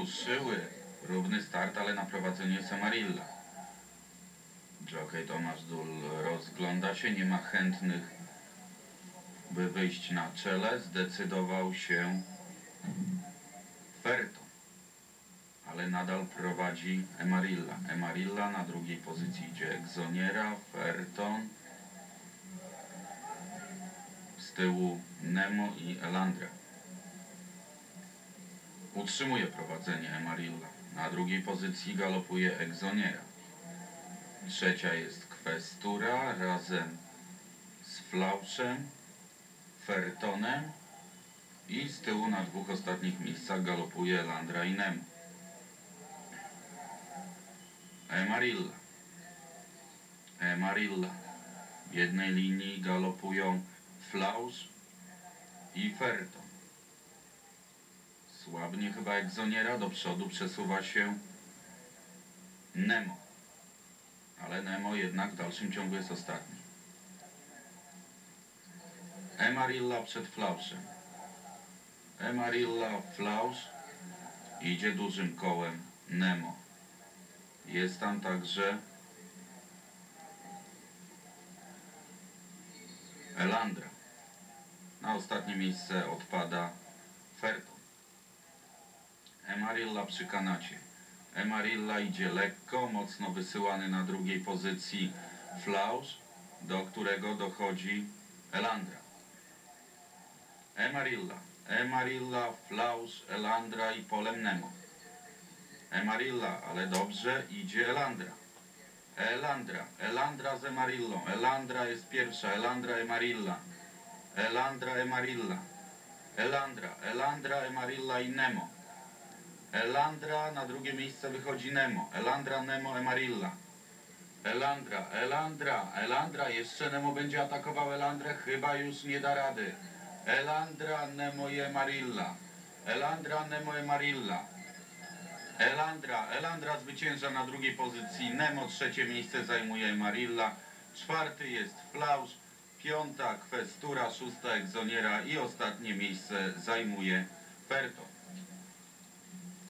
ruszyły. Równy start, ale na prowadzenie Samarilla. Jockey Tomasz Dul rozgląda się, nie ma chętnych, by wyjść na czele. Zdecydował się Ferton. Ale nadal prowadzi Emarilla. Emarilla na drugiej pozycji idzie Exoniera, Ferton. Z tyłu Nemo i Elandra. Utrzymuje prowadzenie Emarilla. Na drugiej pozycji galopuje Exoniera. Trzecia jest Kwestura razem z Flauszem, Fertonem i z tyłu na dwóch ostatnich miejscach galopuje Landra i Nemo. Emarilla. Emarilla. W jednej linii galopują Flausz i Ferton. Słabnie chyba Exoniera, do przodu przesuwa się Nemo. Ale Nemo jednak w dalszym ciągu jest ostatni. Emarilla przed Flauszem. Emarilla, Flausz. Idzie dużym kołem Nemo. Jest tam także Elandra. Na ostatnie miejsce odpada Ferton. Emarilla przy kanacie. Emarilla idzie lekko, mocno wysyłany na drugiej pozycji Flausz, do którego dochodzi Elandra. Emarilla. Emarilla, Flausz, Elandra i polem Nemo. Emarilla, ale dobrze idzie Elandra. Elandra, Elandra z Emarillą. Elandra jest pierwsza, Elandra Emarilla. Elandra Emarilla. Elandra, Elandra Emarilla i Nemo. Elandra na drugie miejsce wychodzi Nemo. Elandra, Nemo, Emarilla. Elandra, Elandra, Elandra, jeszcze Nemo będzie atakował Elandrę, chyba już nie da rady. Elandra, Nemo i Emarilla. Elandra, Nemo, Emarilla. Elandra, Elandra zwycięża na drugiej pozycji, Nemo trzecie miejsce zajmuje Emarilla, czwarty jest Flausz, piąta Kwestura, szósta Exoniera i ostatnie miejsce zajmuje Ferton.